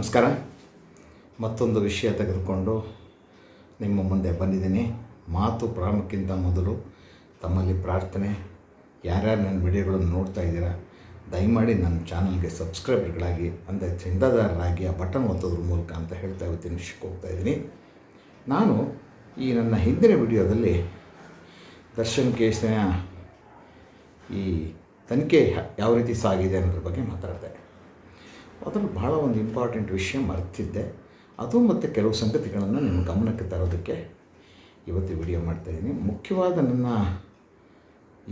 ನಮಸ್ಕಾರ. ಮತ್ತೊಂದು ವಿಷಯ ತೆಗೆದುಕೊಂಡು ನಿಮ್ಮ ಮುಂದೆ ಬಂದಿದ್ದೀನಿ. ಮಾತು ಪ್ರಾರಂಭಕ್ಕಿಂತ ಮೊದಲು ತಮ್ಮಲ್ಲಿ ಪ್ರಾರ್ಥನೆ, ಯಾರ್ಯಾರು ನನ್ನ ವಿಡಿಯೋಗಳನ್ನು ನೋಡ್ತಾ ಇದ್ದೀರಾ, ದಯಮಾಡಿ ನನ್ನ ಚಾನಲ್ಗೆ ಸಬ್ಸ್ಕ್ರೈಬರ್ಗಳಾಗಿ ಅಂದರೆ ಚಂದಾದಾರರಾಗಿ ಆ ಬಟನ್ ಒತ್ತೋದ್ರ ಮೂಲಕ ಅಂತ ಹೇಳ್ತಾ ಇವತ್ತಿನ ವಿಷಯಕ್ಕೆ ಹೋಗ್ತಾ ಇದ್ದೀನಿ. ನಾನು ಈ ನನ್ನ ಹಿಂದಿನ ವಿಡಿಯೋದಲ್ಲಿ ದರ್ಶನ್ ಕೇಸಿನ ಈ ತನಿಖೆ ಯಾವ ರೀತಿ ಸಾಗಿದೆ ಅನ್ನೋದ್ರ ಬಗ್ಗೆ ಮಾತಾಡಿದೆ. ಅದರಲ್ಲಿ ಭಾಳ ಒಂದು ಇಂಪಾರ್ಟೆಂಟ್ ವಿಷಯ ಮರೆತಿದ್ದೆ. ಅದು ಮತ್ತು ಕೆಲವು ಸಂಗತಿಗಳನ್ನು ನಿಮ್ಮ ಗಮನಕ್ಕೆ ತರೋದಕ್ಕೆ ಇವತ್ತು ವಿಡಿಯೋ ಮಾಡ್ತಾಯಿದ್ದೀನಿ ಮುಖ್ಯವಾದ ನನ್ನ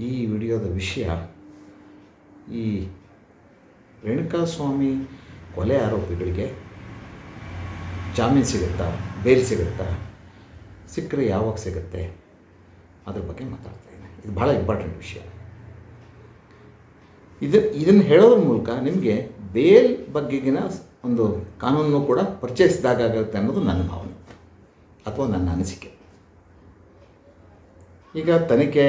ಈ ವಿಡಿಯೋದ ವಿಷಯ ಈ ರೇಣುಕಾಸ್ವಾಮಿ ಕೊಲೆ ಆರೋಪಿಗಳಿಗೆ ಜಾಮೀನು ಸಿಗುತ್ತಾ ಬೇಲ್ ಸಿಗುತ್ತಾ, ಸಿಕ್ಕರೆ ಯಾವಾಗ ಸಿಗುತ್ತೆ? ಅದ್ರ ಬಗ್ಗೆ ಮಾತಾಡ್ತಾ ಇದ್ದೀನಿ. ಇದು ಭಾಳ ಇಂಪಾರ್ಟೆಂಟ್ ವಿಷಯ. ಇದು, ಇದನ್ನು ಹೇಳೋದ್ರ ಮೂಲಕ ನಿಮಗೆ ಬೇಲ್ ಬಗ್ಗೆಗಿನ ಒಂದು ಕಾನೂನು ಕೂಡ ಪರಿಚಯಿಸಿದಾಗುತ್ತೆ ಅನ್ನೋದು ನನ್ನ ಭಾವನೆ ಅಥವಾ ನನ್ನ ಅನಿಸಿಕೆ. ಈಗ ತನಿಖೆ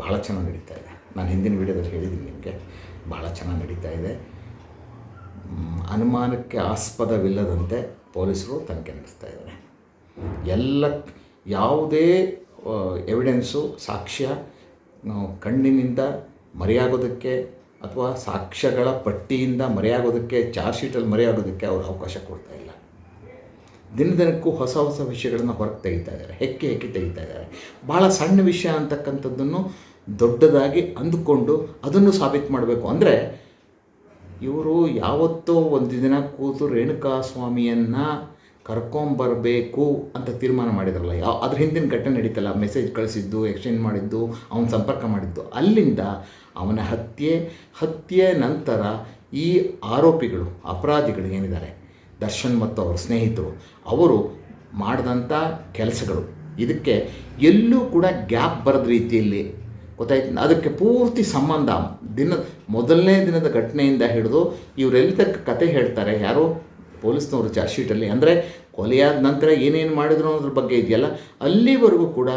ಭಾಳ ಚೆನ್ನಾಗಿ ನಡೀತಾ ಇದೆ. ನಾನು ಹಿಂದಿನ ವಿಡಿಯೋದಲ್ಲಿ ಹೇಳಿದ್ದೀನಿ ನಿಮಗೆ. ಭಾಳ ಚೆನ್ನಾಗಿ ನಡೀತಾ ಇದೆ. ಅನುಮಾನಕ್ಕೆ ಆಸ್ಪದವಿಲ್ಲದಂತೆ ಪೊಲೀಸರು ತನಿಖೆ ನಡೆಸ್ತಾ ಇದ್ದಾರೆ. ಎಲ್ಲ, ಯಾವುದೇ ಎವಿಡೆನ್ಸು ಸಾಕ್ಷ್ಯ ಕಣ್ಣಿನಿಂದ ಮರೆಯಾಗೋದಕ್ಕೆ ಅಥವಾ ಸಾಕ್ಷ್ಯಗಳ ಪಟ್ಟಿಯಿಂದ ಮರೆಯಾಗೋದಕ್ಕೆ, ಚಾರ್ಜ್ ಶೀಟಲ್ಲಿ ಮರೆಯಾಗೋದಕ್ಕೆ ಅವರು ಅವಕಾಶ ಕೊಡ್ತಾ ಇಲ್ಲ. ದಿನ ದಿನಕ್ಕೂ ಹೊಸ ಹೊಸ ವಿಷಯಗಳನ್ನು ಹೊರಗೆ ತೆಗಿತಾ ಇದ್ದಾರೆ. ಹೆಕ್ಕಿ ಹೆಕ್ಕಿ ತೆಗಿತಾ ಇದ್ದಾರೆ. ಭಾಳ ಸಣ್ಣ ವಿಷಯ ಅಂತಕ್ಕಂಥದ್ದನ್ನು ದೊಡ್ಡದಾಗಿ ಅಂದುಕೊಂಡು ಅದನ್ನು ಸಾಬೀತು ಮಾಡಬೇಕು ಅಂದರೆ ಇವರು ಯಾವತ್ತೋ ಒಂದು ದಿನ ಕೂತು ರೇಣುಕಾ ಸ್ವಾಮಿಯನ್ನು ಕರ್ಕೊಂಬರಬೇಕು ಅಂತ ತೀರ್ಮಾನ ಮಾಡಿದ್ರಲ್ಲ ಯಾವ ಅದ್ರ ಹಿಂದಿನ ಘಟನೆ ನಡೀತಲ್ಲ ಮೆಸೇಜ್ ಕಳಿಸಿದ್ದು ಎಕ್ಸ್ಚೇಂಜ್ ಮಾಡಿದ್ದು, ಅವನ ಸಂಪರ್ಕ ಮಾಡಿದ್ದು. ಅಲ್ಲಿಂದ ಅವನ ಹತ್ಯೆ ಹತ್ಯೆ ನಂತರ ಈ ಆರೋಪಿಗಳು, ಅಪರಾಧಿಗಳು ಏನಿದ್ದಾರೆ? ದರ್ಶನ್ ಮತ್ತು ಅವರ ಸ್ನೇಹಿತರು. ಅವರು ಮಾಡಿದಂಥ ಕೆಲಸಗಳು. ಇದಕ್ಕೆ ಎಲ್ಲೂ ಕೂಡ ಗ್ಯಾಪ್ ಬರದ ರೀತಿಯಲ್ಲಿ ಗೊತ್ತಾಯ್ತು? ಅದಕ್ಕೆ ಪೂರ್ತಿ ಸಂಬಂಧ. ದಿನ ಮೊದಲನೇ ದಿನದ ಘಟನೆಯಿಂದ ಹಿಡಿದು ಇವರೆಲ್ಲಿ ತಕ್ಕ ಕತೆ ಹೇಳ್ತಾರೆ, ಯಾರು? ಪೊಲೀಸ್ನವರು ಚಾರ್ಜ್ ಶೀಟಲ್ಲಿ ಅಂದರೆ ಕೊಲೆಯಾದ ನಂತರ ಏನೇನು ಮಾಡಿದ್ರು ಅನ್ನೋದ್ರ ಬಗ್ಗೆ ಇದೆಯಲ್ಲ, ಅಲ್ಲಿವರೆಗೂ ಕೂಡ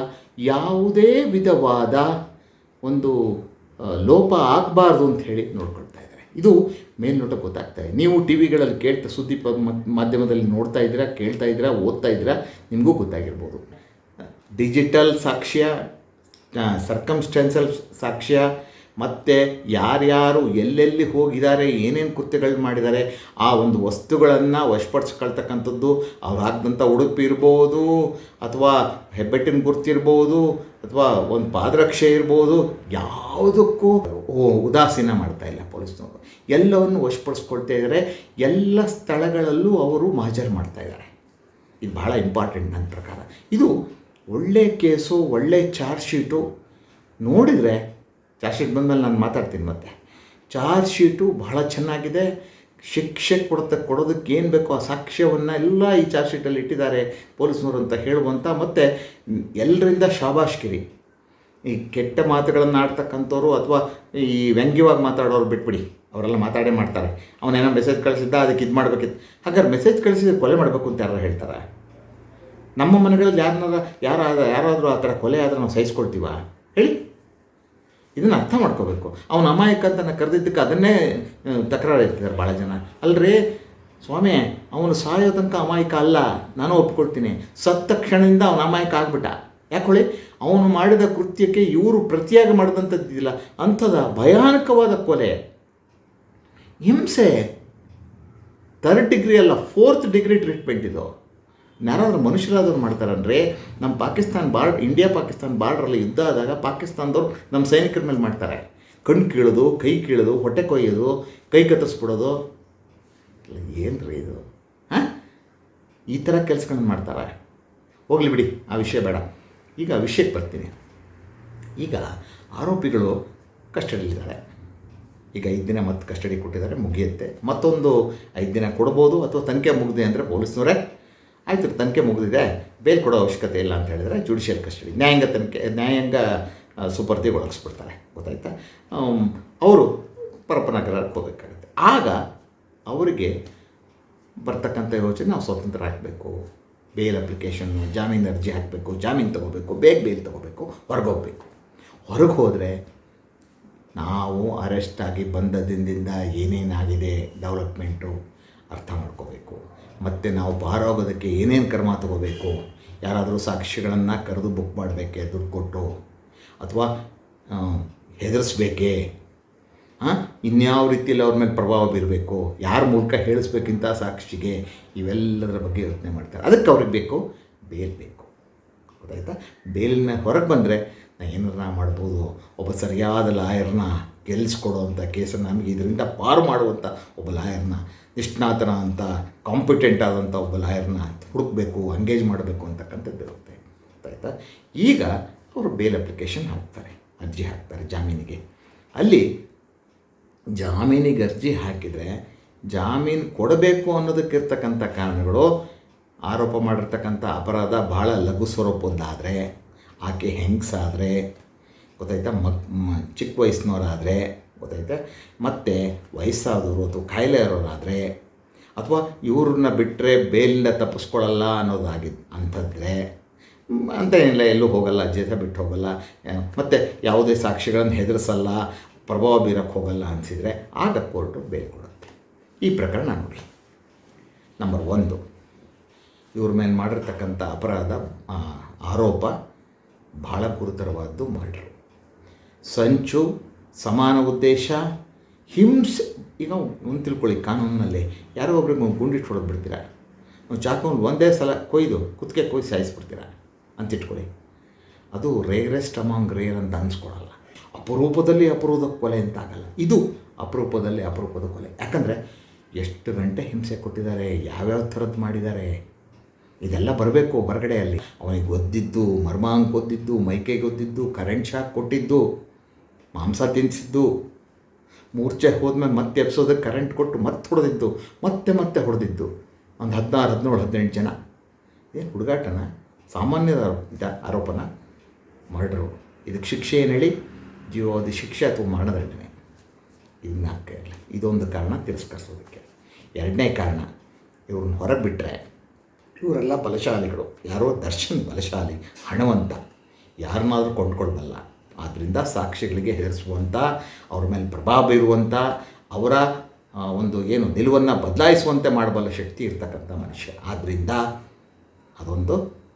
ಯಾವುದೇ ವಿಧವಾದ ಒಂದು ಲೋಪ ಆಗಬಾರ್ದು ಅಂತ ಹೇಳಿ ನೋಡ್ಕೊಳ್ತಾ ಇದ್ದಾರೆ. ಇದು ಮೇಲ್ನೋಟ ಗೊತ್ತಾಗ್ತಾ ಇದೆ. ನೀವು ಟಿ ವಿಗಳಲ್ಲಿ ಕೇಳ್ತಾ, ಸುದ್ದಿ ಮಾಧ್ಯಮದಲ್ಲಿ ನೋಡ್ತಾ ಇದ್ದೀರಾ, ಕೇಳ್ತಾ ಇದ್ದೀರಾ, ಓದ್ತಾ ಇದ್ದೀರಾ, ನಿಮಗೂ ಗೊತ್ತಾಗಿರ್ಬೋದು. ಡಿಜಿಟಲ್ ಸಾಕ್ಷ್ಯ ಸರ್ಕಮ್ಸ್ಟೆನ್ಸಲ್ ಸಾಕ್ಷ್ಯ ಮತ್ತು ಯಾರ್ಯಾರು ಎಲ್ಲೆಲ್ಲಿ ಹೋಗಿದ್ದಾರೆ, ಏನೇನು ಕೃತ್ಯಗಳು ಮಾಡಿದ್ದಾರೆ, ಆ ಒಂದು ವಸ್ತುಗಳನ್ನು ವಶಪಡಿಸ್ಕೊಳ್ತಕ್ಕಂಥದ್ದು ಅವ್ರು ಉಡುಪು ಇರ್ಬೋದು, ಅಥವಾ ಹೆಬ್ಬೆಟ್ಟಿನ ಗುರ್ತಿರ್ಬೋದು ಅಥವಾ ಒಂದು ಪಾದರಕ್ಷೆ ಇರ್ಬೋದು, ಯಾವುದಕ್ಕೂ ಉದಾಸೀನ ಮಾಡ್ತಾ ಇಲ್ಲ ಪೊಲೀಸ್ನವರು ಎಲ್ಲವನ್ನು ವಶಪಡಿಸ್ಕೊಳ್ತಾ ಇದ್ದಾರೆ ಎಲ್ಲ ಸ್ಥಳಗಳಲ್ಲೂ ಅವರು ಮಾಜರ್ ಮಾಡ್ತಾ ಇದ್ದಾರೆ ಇದು ಬಹಳ ಇಂಪಾರ್ಟೆಂಟ್ ನನ್ನ ಪ್ರಕಾರ. ಇದು ಒಳ್ಳೆ ಕೇಸು, ಒಳ್ಳೆ ಚಾರ್ಜ್ ಶೀಟು ನೋಡಿದರೆ ಚಾರ್ಜ್ ಶೀಟ್ ಬಂದಮೇಲೆ ನಾನು ಮಾತಾಡ್ತೀನಿ ಮತ್ತೆ. ಚಾರ್ಜ್ ಶೀಟು ಬಹಳ ಚೆನ್ನಾಗಿದೆ. ಶಿಕ್ಷೆ ಕೊಡ್ತ, ಕೊಡೋದಕ್ಕೆ ಏನು ಬೇಕೋ ಆ ಸಾಕ್ಷ್ಯವನ್ನು ಎಲ್ಲ ಈ ಚಾರ್ಜ್ ಶೀಟಲ್ಲಿ ಇಟ್ಟಿದ್ದಾರೆ ಪೊಲೀಸ್ನವರು ಅಂತ ಹೇಳುವಂಥ ಮತ್ತು ಎಲ್ಲರಿಂದ ಶಾಬಾಷ್ಗಿರಿ ಈ ಕೆಟ್ಟ ಮಾತುಗಳನ್ನು ಆಡ್ತಕ್ಕಂಥವ್ರು ಅಥವಾ ಈ ವ್ಯಂಗ್ಯವಾಗಿ ಮಾತಾಡೋರು ಬಿಟ್ಬಿಡಿ. ಅವರೆಲ್ಲ ಮಾತಾಡೇ ಮಾಡ್ತಾರೆ. ಅವನೇನೋ ಮೆಸೇಜ್ ಕಳಿಸಿದ್ದ, ಅದಕ್ಕೆ ಇದು ಮಾಡಬೇಕಿತ್ತು. ಹಾಗಾದ್ರೆ ಮೆಸೇಜ್ ಕಳಿಸಿದ್ರೆ ಕೊಲೆ ಮಾಡಬೇಕು ಅಂತ ಯಾರು ಹೇಳ್ತಾರೆ? ನಮ್ಮ ಮನೆಗಳಲ್ಲಿ ಯಾರನ್ನಾರ ಯಾರಾದ ಯಾರಾದರೂ ಆ ಥರ ಕೊಲೆ ಆದರೆ ನಾವು ಸಹಿಸ್ಕೊಳ್ತೀವ? ಹೇಳಿ. ಇದನ್ನು ಅರ್ಥ ಮಾಡ್ಕೋಬೇಕು ಅವನ ಅಮಾಯಕ ಅಂತ ಕರೆದಿದ್ದಕ್ಕೆ ಅದನ್ನೇ ತಕರಾರು ಇರ್ತಿದ್ದಾರೆ ಭಾಳ ಜನ. ಅಲ್ರಿ, ಸ್ವಾಮಿ, ಅವನು ಸಾಯೋ ತನಕ ಅಮಾಯಕ ಅಲ್ಲ, ನಾನು ಒಪ್ಕೊಳ್ತೀನಿ. ಸತ್ತ ಕ್ಷಣದಿಂದ ಅವನ ಅಮಾಯಕ ಆಗ್ಬಿಟ್ಟ. ಯಾಕೆ ಅವನು ಮಾಡಿದ ಕೃತ್ಯಕ್ಕೆ ಇವರು ಪ್ರತಿಯಾಗಿ ಮಾಡಿದಂಥದ್ದಿಲ್ಲ ಅಂಥದ ಭಯಾನಕವಾದ ಕೊಲೆ. ಹಿಂಸೆ. ಥರ್ಡ್ ಡಿಗ್ರಿ ಅಲ್ಲ, ಫೋರ್ತ್ ಡಿಗ್ರಿ ಟ್ರೀಟ್ಮೆಂಟ್ ಇದು. ಯಾರಾದ್ರೂ ಮನುಷ್ಯರಾದವ್ರು ಮಾಡ್ತಾರಂದರೆ ನಮ್ಮ ಪಾಕಿಸ್ತಾನ ಬಾರ್ಡ್ ಇಂಡಿಯಾ ಪಾಕಿಸ್ತಾನ ಬಾರ್ಡ್ರಲ್ಲಿ ಯುದ್ಧ ಆದಾಗ ಪಾಕಿಸ್ತಾನದವ್ರು ನಮ್ಮ ಸೈನಿಕರ ಮೇಲೆ ಮಾಡ್ತಾರೆ. ಕಣ್ಣು ಕೀಳೋದು, ಕೈ ಕೀಳೋದು, ಹೊಟ್ಟೆ ಕೊಯ್ಯೋದು, ಕೈ ಕತ್ತರಿಸ್ಬಿಡೋದು. ಏನು ರೀ ಇದು? ಹಾಂ? ಈ ಥರ ಕೆಲಸಗಳನ್ನ ಮಾಡ್ತಾರೆ. ಹೋಗಲಿ ಬಿಡಿ, ಆ ವಿಷಯ ಬೇಡ. ಈಗ ವಿಷಯಕ್ಕೆ ಬರ್ತೀನಿ. ಈಗ ಆರೋಪಿಗಳು ಕಸ್ಟಡಿಯಲ್ಲಿದ್ದಾರೆ ಈಗ ಐದು ದಿನ ಮತ್ತೆ ಕಸ್ಟಡಿ ಕೊಟ್ಟಿದ್ದಾರೆ, ಮುಗಿಯುತ್ತೆ. ಮತ್ತೊಂದು ಐದು ದಿನ ಕೊಡ್ಬೋದು ಅಥವಾ ತನಿಖೆ ಮುಗಿದೆ ಅಂದರೆ ಪೊಲೀಸ್ನವರೇ ಆಯಿತು, ತನಿಖೆ ಮುಗಿದಿದೆ. ಬೇಲ್ ಕೊಡೋ ಅವಶ್ಯಕತೆ ಇಲ್ಲ ಅಂತ ಹೇಳಿದರೆ ಜುಡಿಷಿಯಲ್ ಕಸ್ಟಡಿ ನ್ಯಾಯಾಂಗ ತನಿಖೆ, ನ್ಯಾಯಾಂಗ ಸುಪರ್ದಿ ಒಳಗಿಸ್ಬಿಡ್ತಾರೆ. ಗೊತ್ತಾಯ್ತಾ? ಅವರು ಪರಪನಗರಕ್ಕೆ ಹೋಗಬೇಕಾಗುತ್ತೆ. ಆಗ ಅವರಿಗೆ ಬರ್ತಕ್ಕಂಥ ಯೋಚನೆ ನಾವು ಸ್ವತಂತ್ರ ಹಾಕಬೇಕು. ಬೇಲ್ ಅಪ್ಲಿಕೇಶನ್ನು ಜಾಮೀನು ಅರ್ಜಿ ಹಾಕಬೇಕು, ಜಾಮೀನು ತೊಗೋಬೇಕು, ಬೇಗ ಬೇಲ್ ತೊಗೋಬೇಕು, ಹೊರಗೆ ಹೋಗಬೇಕು. ಹೊರಗೆ ಹೋದರೆ ನಾವು ಅರೆಸ್ಟ್ ಆಗಿ ಬಂದ ದಿನದಿಂದ ಏನೇನಾಗಿದೆ ಡೆವಲಪ್ಮೆಂಟು ಅರ್ಥ ಮಾಡ್ಕೋಬೇಕು. ಮತ್ತು ನಾವು ಪಾರಾಗೋದಕ್ಕೆ ಏನೇನು ಕ್ರಮ ತಗೋಬೇಕು? ಯಾರಾದರೂ ಸಾಕ್ಷಿಗಳನ್ನು ಕರೆದು ಬುಕ್ ಮಾಡಬೇಕೆ, ದುಡ್ಡು ಕೊಟ್ಟು? ಅಥವಾ ಹೆದರಿಸ್ಬೇಕೇ? ಹಾಂ ಇನ್ಯಾವ ರೀತಿಯಲ್ಲಿ ಅವ್ರ ಮೇಲೆ ಪ್ರಭಾವ ಬೀರಬೇಕು? ಯಾರ ಮೂಲಕ ಹೇಳಿಸ್ಬೇಕಿಂತ ಸಾಕ್ಷಿಗೆ? ಇವೆಲ್ಲದರ ಬಗ್ಗೆ ಯೋಚನೆ ಮಾಡ್ತಾರೆ. ಅದಕ್ಕೆ ಅವ್ರಿಗೆ ಬೇಕು, ಬೇಲ್ ಬೇಕು. ಗೊತ್ತಾಯ್ತಾ? ಬೇಲಿನ ಹೊರಗೆ ಬಂದರೆ, ನಾ ಏನಾರ ಮಾಡ್ಬೋದು? ಒಬ್ಬ ಸರಿಯಾದ ಲಾಯರ್ನ ಗೆಲ್ಲಿಸ್ಕೊಡುವಂಥ ಕೇಸನ್ನು ನಮಗೆ ಇದರಿಂದ ಪಾರು ಮಾಡುವಂಥ ಒಬ್ಬ ಲಾಯರ್ನ, ನಿಷ್ಣಾತನ ಅಂತ ಕಾಂಪಿಟೆಂಟ್ ಆದಂಥ ಒಬ್ಬ ಲಾಯರ್ನ ಹುಡುಕಬೇಕು ಎಂಗೇಜ್ ಮಾಡಬೇಕು ಅಂತಕ್ಕಂಥದ್ದು ಇರುತ್ತೆ. ಗೊತ್ತಾಯ್ತಾ ಈಗ ಅವರು ಬೇಲ್ ಅಪ್ಲಿಕೇಶನ್ ಹಾಕ್ತಾರೆ, ಅರ್ಜಿ ಹಾಕ್ತಾರೆ ಜಾಮೀನಿಗೆ. ಅಲ್ಲಿ ಜಾಮೀನಿಗೆ ಅರ್ಜಿ ಹಾಕಿದರೆ ಜಾಮೀನು ಕೊಡಬೇಕು ಅನ್ನೋದಕ್ಕಿರ್ತಕ್ಕಂಥ ಕಾರಣಗಳು, ಆರೋಪ ಮಾಡಿರ್ತಕ್ಕಂಥ ಅಪರಾಧ ಭಾಳ ಲಘು ಸ್ವರೂಪದ್ದಾದರೆ, ಆಕೆ ಹೆಂಗಸಾದರೆ ಗೊತ್ತಾಯ್ತಾ? ಮಕ್ ಚಿಕ್ಕ ವಯಸ್ಸಿನವರಾದರೆ ಗೊತ್ತಾಯ್ತಾ? ಮತ್ತು ವಯಸ್ಸಾದವರು ಅಥವಾ ಕಾಯಿಲೆ ಇರೋರಾದರೆ ಅಥವಾ ಇವ್ರನ್ನ ಬಿಟ್ಟರೆ ಬೇಲಿಂದ ತಪ್ಪಿಸ್ಕೊಳ್ಳಲ್ಲ ಅನ್ನೋದಾಗಿದ್ದು ಅಂಥದ್ರೆ ಅಂತ ಏನಿಲ್ಲ, ಎಲ್ಲೂ ಹೋಗಲ್ಲ, ಜೇತ ಬಿಟ್ಟು ಹೋಗಲ್ಲ ಮತ್ತು ಯಾವುದೇ ಸಾಕ್ಷಿಗಳನ್ನು ಹೆದರಿಸಲ್ಲ, ಪ್ರಭಾವ ಬೀರಕ್ಕೆ ಹೋಗಲ್ಲ ಅನಿಸಿದರೆ ಆಗ ಕೋರ್ಟು ಬೇಲ್ ಕೊಡುತ್ತೆ. ಈ ಪ್ರಕರಣ ನೋಡಿ ನಂಬರ್ ಒಂದು, ಇವ್ರ ಮೇಲೆ ಮಾಡಿರ್ತಕ್ಕಂಥ ಅಪರಾಧ ಆರೋಪ ಭಾಳ ಗುರುತರವಾದ್ದು ಮರ್ಡ್ರು. ಸಂಚು, ಸಮಾನ ಉದ್ದೇಶ, ಹಿಂಸೆ. ಈಗ ಒಂದು ತಿಳ್ಕೊಳ್ಳಿ ಕಾನೂನಿನಲ್ಲಿ. ಯಾರೋ ಒಬ್ರಿಗೆ ಗುಂಡಿಟ್ಟು ಹೊಡೆದು ಬಿಡ್ತೀರಾ? ನಾವು ಚಾಕುವನ್ನು ಒಂದೇ ಸಲ ಕೊಯ್ದು ಕುತ್ತಿಗೆ ಕೊಯ್ದು ಸಾಯಿಸ್ಬಿಡ್ತೀರಾ? ಅಂತ ಇಟ್ಕೊಳ್ಳಿ. ಅದು ರೇರೆಸ್ಟ್ ಅಮಾಂಗ್ ರೇರ್ ಅಂತ ಅನ್ಸ್ಕೊಡಲ್ಲ ಅಪರೂಪದಲ್ಲಿ ಅಪರೂಪದ ಕೊಲೆ ಅಂತ ಆಗಲ್ಲ. ಇದು ಅಪರೂಪದಲ್ಲಿ ಅಪರೂಪದ ಕೊಲೆ. ಯಾಕಂದರೆ ಎಷ್ಟು ಗಂಟೆ ಹಿಂಸೆ ಕೊಟ್ಟಿದ್ದಾರೆ, ಯಾವ್ಯಾವ ಥರದ್ದು ಮಾಡಿದ್ದಾರೆ? ಇದೆಲ್ಲ ಬರಬೇಕು ಹೊರಗಡೆಯಲ್ಲಿ. ಅವನಿಗೆ ಒದ್ದಿದ್ದು ಮರ್ಮಾಂಗ್ ಒದ್ದಿದ್ದು ಮೈಕೈಗೆ ಒದ್ದಿದ್ದು, ಕರೆಂಟ್ ಶಾಕ್ ಕೊಟ್ಟಿದ್ದು. ಮಾಂಸ ತಿನ್ನಿಸಿದ್ದು ಮೂರ್ಛೆ ಹೋದ್ಮೇಲೆ ಮತ್ತೆ ಎಪ್ಸೋದಕ್ಕೆ ಕರೆಂಟ್ ಕೊಟ್ಟು ಮತ್ತೆ ಹೊಡೆದಿದ್ದು, ಮತ್ತೆ ಮತ್ತೆ ಹೊಡೆದಿದ್ದು. ಒಂದು ಹದಿನಾರು, ಹದಿನೇಳು, ಹದಿನೆಂಟು ಜನ. ಏನು ಹುಡುಗಾಟನ? ಸಾಮಾನ್ಯದ ಇದ ಆರೋಪನ ಮರ್ಡ್ರು ಇದಕ್ಕೆ ಶಿಕ್ಷೆ ಏನು ಹೇಳಿ? ಜೀವಾವಧಿ ಶಿಕ್ಷೆ ಅಥವಾ ಮರಣದಂಡನೆ. ಇದನ್ನ ಇಲ್ಲ. ಇದೊಂದು ಕಾರಣ ತಿರಸ್ಕರಿಸೋದಕ್ಕೆ. ಎರಡನೇ ಕಾರಣ, ಇವ್ರನ್ನ ಹೊರಗೆ ಬಿಟ್ಟರೆ ಇವರೆಲ್ಲ ಬಲಶಾಲಿಗಳು. ಯಾರೋ ದರ್ಶನ್ ಬಲಶಾಲಿ, ಹಣವಂತ. ಯಾರನ್ನಾದರೂ ಕೊಂಡ್ಕೊಳ್ಬಲ್ಲ. ಆದ್ದರಿಂದ ಸಾಕ್ಷಿಗಳಿಗೆ ಹೆದರಿಸುವಂಥ ಅವ್ರ ಮೇಲೆ ಪ್ರಭಾವ ಬೀರುವಂಥ ಅವರ ಒಂದು ಏನು ನಿಲುವನ್ನು ಬದಲಾಯಿಸುವಂತೆ ಮಾಡಬಲ್ಲ ಶಕ್ತಿ ಇರ್ತಕ್ಕಂಥ ಮನುಷ್ಯ. ಆದ್ದರಿಂದ ಅದೊಂದು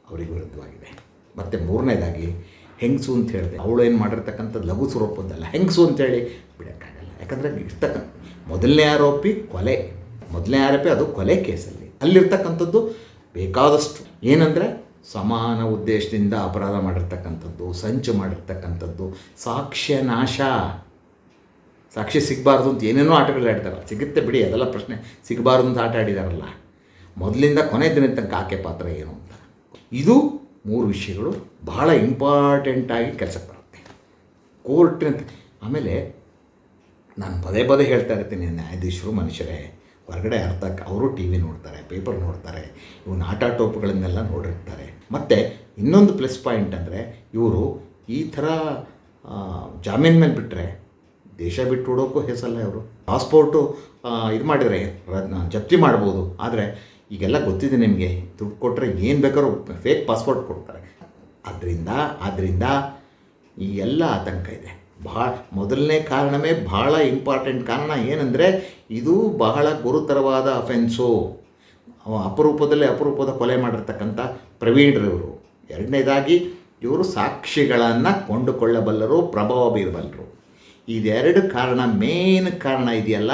ಅವರಿಗೆ ವಿರುದ್ಧವಾಗಿದೆ. ಮತ್ತು ಮೂರನೇದಾಗಿ, ಹೆಂಗಸು ಅಂತ ಹೇಳಿದೆ ಅವಳು ಏನು ಮಾಡಿರ್ತಕ್ಕಂಥದ್ದು ಲಘು ಸ್ವರೂಪದ್ದಲ್ಲ. ಹೆಂಗಸು ಅಂತೇಳಿ ಬಿಡೋಕ್ಕಾಗಲ್ಲ. ಯಾಕಂದರೆ ಇರ್ತಕ್ಕಂಥ, ಮೊದಲನೇ ಆರೋಪಿ ಕೊಲೆ. ಮೊದಲನೇ ಆರೋಪಿ ಅದು ಕೊಲೆ ಕೇಸಲ್ಲಿ. ಅಲ್ಲಿರ್ತಕ್ಕಂಥದ್ದು ಬೇಕಾದಷ್ಟು. ಏನಂದರೆ ಸಮಾನ ಉದ್ದೇಶದಿಂದ ಅಪರಾಧ ಮಾಡಿರ್ತಕ್ಕಂಥದ್ದು, ಸಂಚು ಮಾಡಿರ್ತಕ್ಕಂಥದ್ದು, ಸಾಕ್ಷ್ಯ ನಾಶ. ಸಾಕ್ಷಿ ಸಿಗಬಾರ್ದು ಅಂತ ಏನೇನೋ ಆಟಗಳು ಆಡ್ತಾರಲ್ಲ ಸಿಗುತ್ತೆ ಬಿಡಿ, ಅದೆಲ್ಲ ಪ್ರಶ್ನೆ. ಸಿಗಬಾರ್ದು ಅಂತ ಆಟ ಆಡಿದಾರಲ್ಲ. ಮೊದಲಿಂದ ಕೊನೆ ದಿನದ ತನಕ ಆಕೆ ಪಾತ್ರ ಏನು ಅಂತ. ಇದು ಮೂರು ವಿಷಯಗಳು ಬಹಳ ಇಂಪಾರ್ಟೆಂಟಾಗಿ ಕೆಲಸಕ್ಕೆ ಬರುತ್ತೆ. ಕೋರ್ಟ್ ಆಮೇಲೆ ನಾನು ಪದೇ ಪದೇ ಹೇಳ್ತಾ ಇರ್ತೀನಿ ನ್ಯಾಯಾಧೀಶರು, ಮನುಷ್ಯರೇ. ಹೊರಗಡೆ ಅರ್ಥ ಅವರು ಟಿ ವಿ ನೋಡ್ತಾರೆ ಪೇಪರ್ ನೋಡ್ತಾರೆ ಇವನ್ನ ಆಟ ಟೋಪುಗಳನ್ನೆಲ್ಲ ನೋಡಿರ್ತಾರೆ. ಮತ್ತು ಇನ್ನೊಂದು ಪ್ಲಸ್ ಪಾಯಿಂಟ್ ಅಂದರೆ ಇವರು ಈ ಥರ ಜಾಮೀನ್ ಮೇಲೆ ಬಿಟ್ಟರೆ ದೇಶ ಬಿಟ್ಟು ಹುಡೋಕ್ಕೂ ಹೆಸಲ್ಲ ಇವರು. ಪಾಸ್ಪೋರ್ಟು ಇದು ಮಾಡಿದರೆ ಜಪ್ತಿ ಮಾಡ್ಬೋದು. ಆದರೆ ಈಗೆಲ್ಲ ಗೊತ್ತಿದೆ ನಿಮಗೆ, ದುಡ್ಡು ಕೊಟ್ಟರೆ ಏನು ಬೇಕಾದ್ರೂ ಫೇಕ್ ಪಾಸ್ಪೋರ್ಟ್ ಕೊಡ್ತಾರೆ. ಅದರಿಂದ ಆದ್ದರಿಂದ ಈ ಎಲ್ಲ ಆತಂಕ ಇದೆ. ಭಾಳ ಮೊದಲನೇ ಕಾರಣವೇ ಬಹಳ ಇಂಪಾರ್ಟೆಂಟ್ ಕಾರಣ ಏನಂದರೆ ಇದು ಬಹಳ ಗುರುತರವಾದ ಅಫೆನ್ಸು ಅಪರೂಪದಲ್ಲಿ ಅಪರೂಪದ ಕೊಲೆ ಮಾಡಿರ್ತಕ್ಕಂಥ ಪ್ರವೀಣ್ರವರು. ಎರಡನೇದಾಗಿ ಇವರು ಸಾಕ್ಷಿಗಳನ್ನು ಕೊಂಡುಕೊಳ್ಳಬಲ್ಲರು, ಪ್ರಭಾವ ಬೀರಬಲ್ಲರು. ಇದೆರಡು ಕಾರಣ ಮೇನ್ ಕಾರಣ ಇದೆಯಲ್ಲ,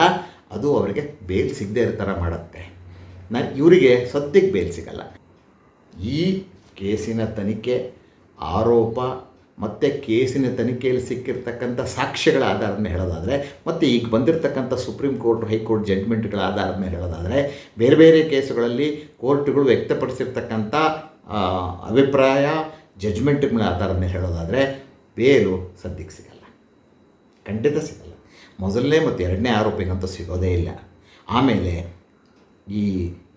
ಅದು ಅವರಿಗೆ ಬೇಲ್ ಸಿಗದೆ ಇರೋ ಮಾಡುತ್ತೆ. ನಾನು ಇವರಿಗೆ ಸದ್ಯಕ್ಕೆ ಬೇಲ್ ಸಿಗಲ್ಲ. ಈ ಕೇಸಿನ ತನಿಖೆ, ಆರೋಪ ಮತ್ತು ಕೇಸಿನ ತನಿಖೆಯಲ್ಲಿ ಸಿಕ್ಕಿರ್ತಕ್ಕಂಥ ಸಾಕ್ಷ್ಯಗಳ ಆಧಾರದ ಮೇಲೆ ಹೇಳೋದಾದರೆ, ಮತ್ತು ಈಗ ಬಂದಿರತಕ್ಕಂಥ ಸುಪ್ರೀಂ ಕೋರ್ಟ್ ಹೈಕೋರ್ಟ್ ಜಡ್ಜ್ಮೆಂಟ್ಗಳ ಆಧಾರದ ಮೇಲೆ ಹೇಳೋದಾದರೆ, ಬೇರೆ ಬೇರೆ ಕೇಸುಗಳಲ್ಲಿ ಕೋರ್ಟ್ಗಳು ವ್ಯಕ್ತಪಡಿಸಿರ್ತಕ್ಕಂಥ ಅಭಿಪ್ರಾಯ ಜಡ್ಜ್ಮೆಂಟ್ಗಳ ಆಧಾರದ ಮೇಲೆ ಹೇಳೋದಾದರೆ ಬೇರು ಸದ್ಯಕ್ಕೆ ಸಿಗಲ್ಲ. ಖಂಡಿತ ಸಿಗಲ್ಲ. ಮೊದಲನೇ ಮತ್ತು ಎರಡನೇ ಆರೋಪಿಗಂತೂ ಸಿಗೋದೇ ಇಲ್ಲ. ಆಮೇಲೆ ಈ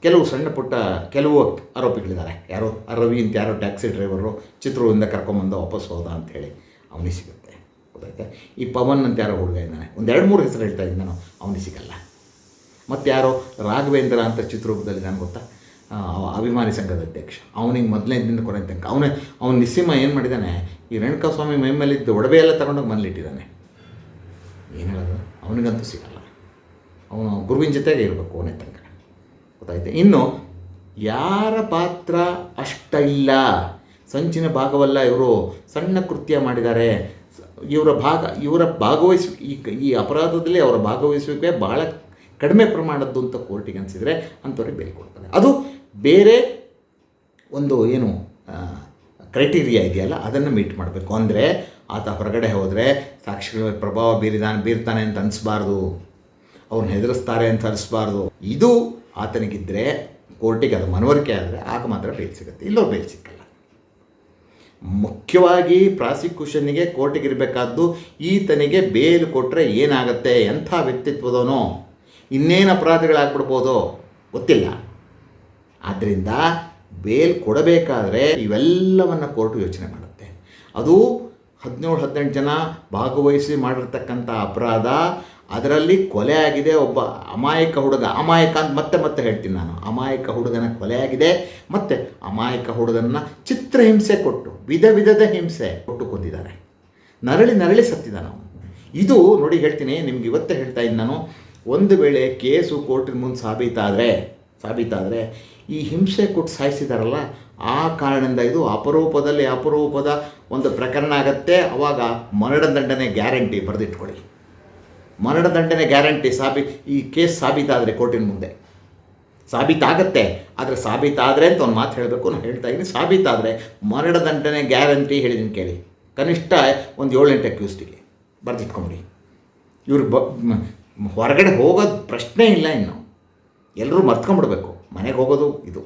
ಕೆಲವು ಸಣ್ಣ ಪುಟ್ಟ ಕೆಲವು ಆರೋಪಿಗಳಿದ್ದಾರೆ. ಯಾರೋ ರವಿ ಅಂತ ಯಾರೋ ಟ್ಯಾಕ್ಸಿ ಡ್ರೈವರು ಚಿತ್ರದಿಂದ ಕರ್ಕೊಂಬಂದು ವಾಪಸ್ ಹೋದ ಅಂಥೇಳಿ ಅವನಿಗೆ ಸಿಗುತ್ತೆ. ಗೊತ್ತಾಯ್ತಾ? ಈ ಪವನ್ ಅಂತ ಯಾರೋ ಹುಡುಗ ಇದ್ದಾನೆ. ಒಂದು ಎರಡು ಮೂರು ಹೆಸರು ಹೇಳ್ತಾ ಇದ್ದೀನಿ ನಾನು ಅವನಿಗೆ ಸಿಗಲ್ಲ. ಮತ್ತು ಯಾರೋ ರಾಘವೇಂದ್ರ ಅಂತ ಚಿತ್ರರೂಪದಲ್ಲಿ ನಾನು ಗೊತ್ತಾ? ಅಭಿಮಾನಿ ಸಂಘದ ಅಧ್ಯಕ್ಷ. ಅವನಿಗೆ ಮೊದಲನೇ ದಿನ ಕೊನೆ ತನಕ. ಅವನೇ, ಅವನ ನಿಸ್ಸಿಮ ಏನು ಮಾಡಿದ್ದಾನೆ ಈ ರೇಣುಕಾಸ್ವಾಮಿ ಮೈ ಇದ್ದ ಒಡವೆ ಎಲ್ಲ ತಗೊಂಡೋಗಿ ಮನೇಲಿಟ್ಟಿದ್ದಾನೆ ಏನು ಹೇಳೋದು? ಅವನಿಗಂತೂ ಸಿಗಲ್ಲ. ಅವನು ಗುರುವಿನ ಜೊತೆಗೆ ಇರಬೇಕು ಅವನೇ ತನಕ. ಹೋಗ್ತಾ ಇದೆ ಇನ್ನು, ಯಾರ ಪಾತ್ರ ಅಷ್ಟ ಇಲ್ಲ ಸಂಚಿನ ಭಾಗವಲ್ಲ ಇವರು. ಸಣ್ಣ ಕೃತ್ಯ ಮಾಡಿದ್ದಾರೆ. ಇವರ ಭಾಗ, ಇವರ ಭಾಗವಹಿಸು, ಈ ಈ ಅಪರಾಧದಲ್ಲಿ ಅವರ ಭಾಗವಹಿಸುವಿಕೆ ಬಹಳ ಕಡಿಮೆ ಪ್ರಮಾಣದ್ದು ಅಂತ ಕೋರ್ಟಿಗೆ ಅನಿಸಿದರೆ ಅಂಥವ್ರಿಗೆ ಬೇಲ್ ಕೊಡ್ತಾರೆ. ಅದು ಬೇರೆ ಒಂದು ಏನು ಕ್ರೈಟೀರಿಯಾ ಇದೆಯಲ್ಲ, ಅದನ್ನು ಮೀಟ್ ಮಾಡಬೇಕು. ಅಂದರೆ, ಆತ ಹೊರಗಡೆ ಹೋದರೆ ಸಾಕ್ಷಿಗಳ ಪ್ರಭಾವ ಬೀರಿದಾನೆ, ಬೀರ್ತಾನೆ ಅಂತ ಅನಿಸ್ಬಾರ್ದು. ಅವ್ರನ್ನ ಹೆದರಿಸ್ತಾರೆ ಅಂತ ಅನಿಸ್ಬಾರ್ದು. ಇದು ಆತನಿಗಿದ್ದರೆ ಕೋರ್ಟಿಗೆ ಅದು ಮನವರಿಕೆ ಆದರೆ ಆಗ ಮಾತ್ರ ಬೇಲ್ ಸಿಗುತ್ತೆ. ಇಲ್ಲೋ ಬೇಲ್ ಸಿಕ್ಕಲ್ಲ. ಮುಖ್ಯವಾಗಿ ಪ್ರಾಸಿಕ್ಯೂಷನ್ನಿಗೆ ಕೋರ್ಟಿಗೆ ಇರಬೇಕಾದ್ದು ಈತನಿಗೆ ಬೇಲ್ ಕೊಟ್ಟರೆ ಏನಾಗುತ್ತೆ, ಎಂಥ ವ್ಯಕ್ತಿತ್ವದವನೋ, ಇನ್ನೇನು ಅಪರಾಧಗಳಾಗ್ಬಿಡ್ಬೋದು ಗೊತ್ತಿಲ್ಲ. ಆದ್ದರಿಂದ ಬೇಲ್ ಕೊಡಬೇಕಾದ್ರೆ ಇವೆಲ್ಲವನ್ನು ಕೋರ್ಟು ಯೋಚನೆ ಮಾಡುತ್ತೆ. ಅದು ಹದಿನೇಳು, ಹದಿನೆಂಟು ಜನ ಭಾಗವಹಿಸಿ ಮಾಡಿರ್ತಕ್ಕಂಥ ಅಪರಾಧ ಅದರಲ್ಲಿ ಕೊಲೆ ಆಗಿದೆ ಒಬ್ಬ ಅಮಾಯಕ ಹುಡುಗ. ಅಮಾಯಕ ಅಂತ ಮತ್ತೆ ಮತ್ತೆ ಹೇಳ್ತೀನಿ ನಾನು. ಅಮಾಯಕ ಹುಡುಗನ ಕೊಲೆ ಆಗಿದೆ, ಮತ್ತು ಅಮಾಯಕ ಹುಡುಗನ ಚಿತ್ರಹಿಂಸೆ ಕೊಟ್ಟು, ವಿಧ ವಿಧದ ಹಿಂಸೆ ಕೊಟ್ಟು ಕೊಂದಿದ್ದಾರೆ ನರಳಿ ನರಳಿ ಸತ್ತಿದ್ದಾನು ಇದು ನೋಡಿ ಹೇಳ್ತೀನಿ, ನಿಮ್ಗೆ ಇವತ್ತೇ ಹೇಳ್ತಾ ಇದ್ದೀನಿ ನಾನು. ಒಂದು ವೇಳೆ ಕೇಸು ಕೋರ್ಟಿನ ಮುಂದೆ ಸಾಬೀತಾದರೆ ಸಾಬೀತಾದರೆ ಈ ಹಿಂಸೆ ಕೊಟ್ಟು ಸಾಯಿಸಿದಾರಲ್ಲ, ಆ ಕಾರಣದಿಂದ ಇದು ಅಪರೂಪದಲ್ಲಿ ಅಪರೂಪದ ಒಂದು ಪ್ರಕರಣ ಆಗತ್ತೆ. ಅವಾಗ ಮರಣದಂಡನೆ ಗ್ಯಾರಂಟಿ ಬರೆದಿಟ್ಕೊಳ್ಳಿ. ಮರಣದಂಡನೆ ಗ್ಯಾರಂಟಿ ಸಾಬಿ, ಈ ಕೇಸ್ ಸಾಬೀತಾದರೆ ಕೋರ್ಟಿನ ಮುಂದೆ. ಸಾಬೀತಾಗತ್ತೆ, ಆದರೆ ಸಾಬೀತಾದರೆ ಅಂತ ಒಂದು ಮಾತು ಹೇಳಬೇಕು ನಾನು ಹೇಳ್ತಾ ಇದ್ದೀನಿ. ಸಾಬೀತಾದರೆ ಮರಣದಂಡನೆ ಗ್ಯಾರಂಟಿ ಹೇಳಿದ್ದೀನಿ ಕೇಳಿ. ಕನಿಷ್ಠ ಒಂದು ಏಳೆಂಟು ಅಕ್ಯೂಸ್ಟಿಗೆ. ಬರೆದಿಟ್ಕೊಂಬಿಡಿ. ಇವ್ರು ಬ ಹೊರಗಡೆ ಹೋಗೋದು ಪ್ರಶ್ನೆ ಇಲ್ಲ ಇನ್ನು. ಎಲ್ಲರೂ ಮರ್ತ್ಕೊಂಡ್ಬಿಡ್ಬೇಕು ಮನೆಗೆ ಹೋಗೋದು ಇದು.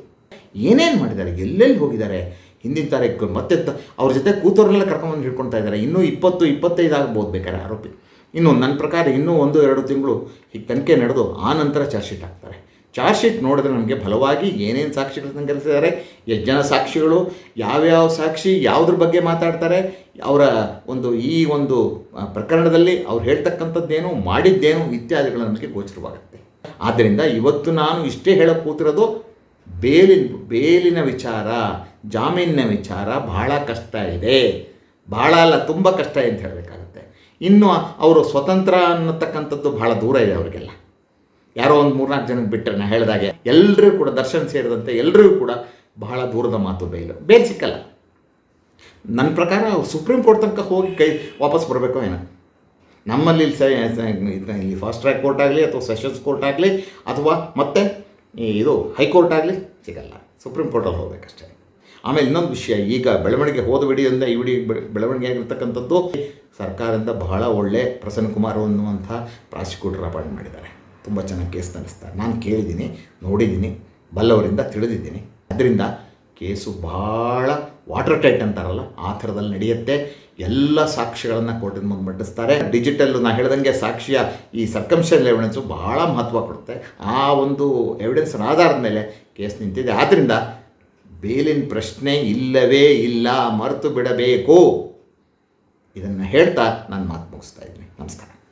ಏನೇನು ಮಾಡಿದ್ದಾರೆ? ಎಲ್ಲೆಲ್ಲಿ ಹೋಗಿದ್ದಾರೆ? ಹಿಂದಿನ ತಾರೀಕು ಮತ್ತೆ ಅವ್ರ ಜೊತೆ ಕೂತವ್ರನ್ನೆಲ್ಲ ಕರ್ಕೊಂಬಂದು ಹಿಡ್ಕೊಳ್ತಾ ಇದ್ದಾರೆ. ಇನ್ನೂ ಇಪ್ಪತ್ತು, ಇಪ್ಪತ್ತೈದು ಆಗ್ಬೋದು ಬೇಕಾದ್ರೆ ಆರೋಪಿ. ಇನ್ನು ನನ್ನ ಪ್ರಕಾರ ಇನ್ನೂ ಒಂದು, ಎರಡು ತಿಂಗಳು ಈ ತನಿಖೆ ನಡೆದು ಆ ನಂತರ ಚಾರ್ಜ್ ಶೀಟ್ ಹಾಕ್ತಾರೆ. ಚಾರ್ಜ್ ಶೀಟ್ ನೋಡಿದ್ರೆ ನಮಗೆ ಬಲವಾಗಿ ಏನೇನು ಸಾಕ್ಷಿಗಳು ಸಂಗ್ರಹಿಸಿದ್ದಾರೆ ಎಷ್ಟು ಜನ ಸಾಕ್ಷಿಗಳು, ಯಾವ್ಯಾವ ಸಾಕ್ಷಿ, ಯಾವುದ್ರ ಬಗ್ಗೆ ಮಾತಾಡ್ತಾರೆ, ಅವರ ಒಂದು ಈ ಒಂದು ಪ್ರಕರಣದಲ್ಲಿ ಅವ್ರು ಹೇಳ್ತಕ್ಕಂಥದ್ದೇನು, ಮಾಡಿದ್ದೇನು ಇತ್ಯಾದಿಗಳು ನಮಗೆ ಗೋಚರವಾಗುತ್ತೆ. ಆದ್ದರಿಂದ ಇವತ್ತು ನಾನು ಇಷ್ಟೇ ಹೇಳಕ್ಕೆ ಕೂತಿರೋದು ಬೇಲಿನ ಬೇಲಿನ ವಿಚಾರ, ಜಾಮೀನಿನ ವಿಚಾರ ಬಹಳ ಕಷ್ಟ ಇದೆ. ಬಹಳ ಅಲ್ಲ, ತುಂಬ ಕಷ್ಟ ಅಂತ ಹೇಳಬೇಕಾಗುತ್ತೆ. ಇನ್ನು ಅವರು ಸ್ವತಂತ್ರ ಅನ್ನತಕ್ಕಂಥದ್ದು ಬಹಳ ದೂರ ಇದೆ ಅವರಿಗೆಲ್ಲ. ಯಾರೋ ಒಂದು ಮೂರ್ನಾಲ್ಕು ಜನಕ್ಕೆ ಬಿಟ್ಟರೆ ನಾ ಹೇಳಿದಾಗೆ ಎಲ್ಲರೂ ಕೂಡ ದರ್ಶನ್ ಸೇರಿದಂತೆ ಎಲ್ಲರಿಗೂ ಕೂಡ ಬಹಳ ದೂರದ ಮಾತು ಬೇಲು. ಬೇಲ್ ಸಿಕ್ಕಲ್ಲ. ನನ್ನ ಪ್ರಕಾರ ಸುಪ್ರೀಂ ಕೋರ್ಟ್ ತನಕ ಹೋಗಿ ಕೈ ವಾಪಸ್ ಬರಬೇಕು ಏನೋ. ನಮ್ಮಲ್ಲಿ ಇಲ್ಲಿ ಫಾಸ್ಟ್ ಟ್ರ್ಯಾಕ್ ಕೋರ್ಟ್ ಆಗಲಿ ಅಥವಾ ಸೆಷನ್ಸ್ ಕೋರ್ಟ್ ಆಗಲಿ ಅಥವಾ ಮತ್ತೆ ಇದು ಹೈಕೋರ್ಟ್ ಆಗಲಿ ಸಿಗಲ್ಲ. ಸುಪ್ರೀಂ ಕೋರ್ಟಲ್ಲಿ ಹೋಗ್ಬೇಕಷ್ಟೇ. ಆಮೇಲೆ ಇನ್ನೊಂದು ವಿಷಯ, ಈಗ ಬೆಳವಣಿಗೆ ಹೋದ ವಿಡಿಯೋದಿಂದ ಈ ವಿಡಿಯೋ ಬೆಳ- ಬೆಳವಣಿಗೆ ಆಗಿರ್ತಕ್ಕಂಥದ್ದು, ಸರ್ಕಾರದಿಂದ ಬಹಳ ಒಳ್ಳೆ ಪ್ರಸನ್ನ ಕುಮಾರ್ ಅನ್ನುವಂಥ ಪ್ರಾಸಿಕ್ಯೂಟರ್ ಅಪಾಯಿಂಟ್ ಮಾಡಿದ್ದಾರೆ. ತುಂಬ ಚೆನ್ನಾಗಿ ಕೇಸ್ ನಡೆಸ್ತಾರೆ. ನಾನು ಕೇಳಿದ್ದೀನಿ, ನೋಡಿದ್ದೀನಿ, ಬಲ್ಲವರಿಂದ ತಿಳಿದಿದ್ದೀನಿ. ಅದರಿಂದ ಕೇಸು ಭಾಳ ವಾಟರ್ ಟೈಟ್ ಅಂತಾರಲ್ಲ, ಆ ಥರದಲ್ಲಿ ನಡೆಯುತ್ತೆ. ಎಲ್ಲ ಸಾಕ್ಷಿಗಳನ್ನು ಕೋರ್ಟಿನ ಮುಂದೆ ಮಂಡಿಸ್ತಾರೆ ಡಿಜಿಟಲ್ ನಾನು ಹೇಳ್ದಂಗೆ ಸಾಕ್ಷಿಯ ಈ ಸರ್ಕಮ್ಷನ್ ಎವಿಡೆನ್ಸು ಬಹಳ ಮಹತ್ವ ಕೊಡುತ್ತೆ. ಆ ಒಂದು ಎವಿಡೆನ್ಸ್ನ ಆಧಾರದ ಮೇಲೆ ಕೇಸ್ ನಿಂತಿದೆ. ಆದ್ದರಿಂದ ಬೇಲಿನ ಪ್ರಶ್ನೆ ಇಲ್ಲವೇ ಇಲ್ಲ ಮರೆತು ಬಿಡಬೇಕು. ಇದನ್ನು ಹೇಳ್ತಾ ನಾನು ಮಾತು ಮುಗಿಸ್ತಾ ಇದ್ದೀನಿ. ನಮಸ್ಕಾರ.